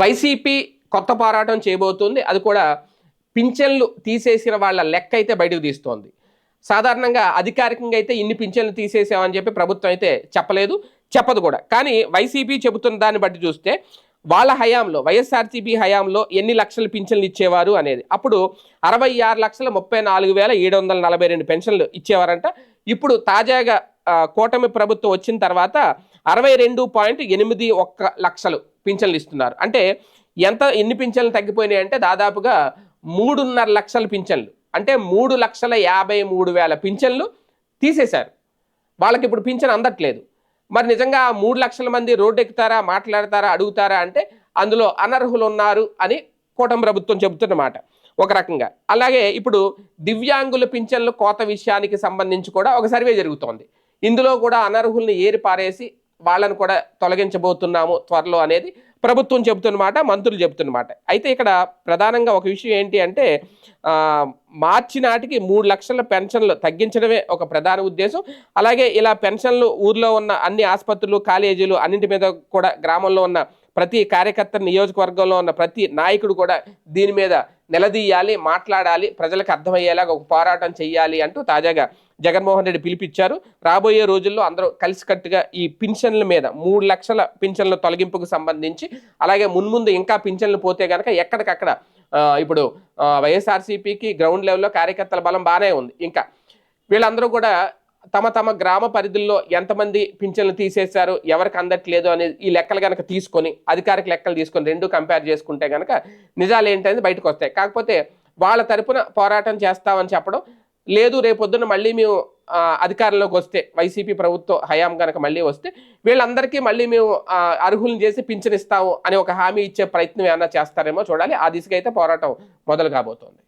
YCP కొత్త పోరాటం చేయబోతుంది. అది కూడా పింఛన్లు తీసేసిన వాళ్ళ లెక్క అయితే బయటకు తీస్తోంది. సాధారణంగా అధికారికంగా అయితే ఇన్ని పింఛన్లు తీసేసామని చెప్పి ప్రభుత్వం అయితే చెప్పలేదు చెప్పదు కూడా. కానీ వైసీపీ చెబుతున్న దాన్ని బట్టి చూస్తే వాళ్ళ హయాంలో వైఎస్ఆర్సీపీ హయాంలో ఎన్ని లక్షల పింఛన్లు ఇచ్చేవారు అనేది. అప్పుడు అరవై ఆరు లక్షల ముప్పై నాలుగు వేల ఏడు వందల నలభై రెండు పెన్షన్లు ఇచ్చేవారంట. ఇప్పుడు తాజాగా కూటమి ప్రభుత్వం వచ్చిన తర్వాత అరవై రెండు పాయింట్ ఎనిమిది ఒక్క లక్షలు పింఛన్లు ఇస్తున్నారు. అంటే ఎంత ఎన్ని పింఛన్లు తగ్గిపోయినాయి అంటే దాదాపుగా మూడున్నర లక్షల పింఛన్లు. అంటే మూడు లక్షల యాభై మూడు వేల పింఛన్లు తీసేశారు. వాళ్ళకి ఇప్పుడు పింఛన్ అందట్లేదు. మరి నిజంగా మూడు లక్షల మంది రోడ్డు ఎక్కుతారా మాట్లాడతారా అడుగుతారా అంటే అందులో అనర్హులు ఉన్నారు అని కూటమి ప్రభుత్వం చెబుతున్నమాట. ఒక రకంగా. అలాగే ఇప్పుడు దివ్యాంగుల పింఛన్లు కోత విషయానికి సంబంధించి కూడా ఒక సర్వే జరుగుతోంది. ఇందులో కూడా అనర్హుల్ని ఏరి పారేసి వాళ్ళను కూడా తొలగించబోతున్నాము త్వరలో అనేది ప్రభుత్వం చెబుతున్నమాట మంత్రులు చెబుతున్నమాట. అయితే ఇక్కడ ప్రధానంగా ఒక విషయం ఏంటి అంటే మార్చి నాటికి మూడు లక్షల పెన్షన్లు తగ్గించడమే ఒక ప్రధాన ఉద్దేశం. అలాగే ఇలా పెన్షన్లు ఊర్లో ఉన్న అన్ని ఆసుపత్రులు కాలేజీలు అన్నింటి మీద కూడా గ్రామంలో ఉన్న ప్రతి కార్యకర్త నియోజకవర్గంలో ఉన్న ప్రతి నాయకుడు కూడా దీని మీద నిలదీయాలి మాట్లాడాలి ప్రజలకు అర్థమయ్యేలాగా ఒక పోరాటం చేయాలి అంటూ తాజాగా జగన్మోహన్ రెడ్డి పిలిపించారు రాబోయే రోజుల్లో అందరూ కలిసికట్టుగా ఈ పింఛన్ల మీద మూడు లక్షల పింఛన్ల తొలగింపుకు సంబంధించి అలాగే మున్ముందు ఇంకా పింఛన్లు పోతే కనుక ఎక్కడికక్కడ ఇప్పుడు వైఎస్ఆర్సీపీకి గ్రౌండ్ లెవెల్లో కార్యకర్తల బలం బాగానే ఉంది. ఇంకా వీళ్ళందరూ కూడా తమ తమ గ్రామ పరిధుల్లో ఎంతమంది పింఛన్లు తీసేశారు ఎవరికి అందట్లేదు అనేది ఈ లెక్కలు కనుక తీసుకొని అధికారిక లెక్కలు తీసుకొని రెండు కంపేర్ చేసుకుంటే కనుక నిజాలు ఏంటనేది బయటకు వస్తాయి. కాకపోతే వాళ్ళ తరపున పోరాటం చేస్తామని చెప్పడం లేదు రేపొద్దున మళ్ళీ మేము అధికారంలోకి వస్తే వైసీపీ ప్రభుత్వం హయాం కనుక మళ్ళీ వస్తే వీళ్ళందరికీ మళ్ళీ మేము అర్హులను చేసి పింఛనిస్తాము అనే అని ఒక హామీ ఇచ్చే ప్రయత్నం ఏమన్నా చేస్తారేమో చూడాలి. ఆ దిశగా అయితే పోరాటం మొదలు కాబోతోంది.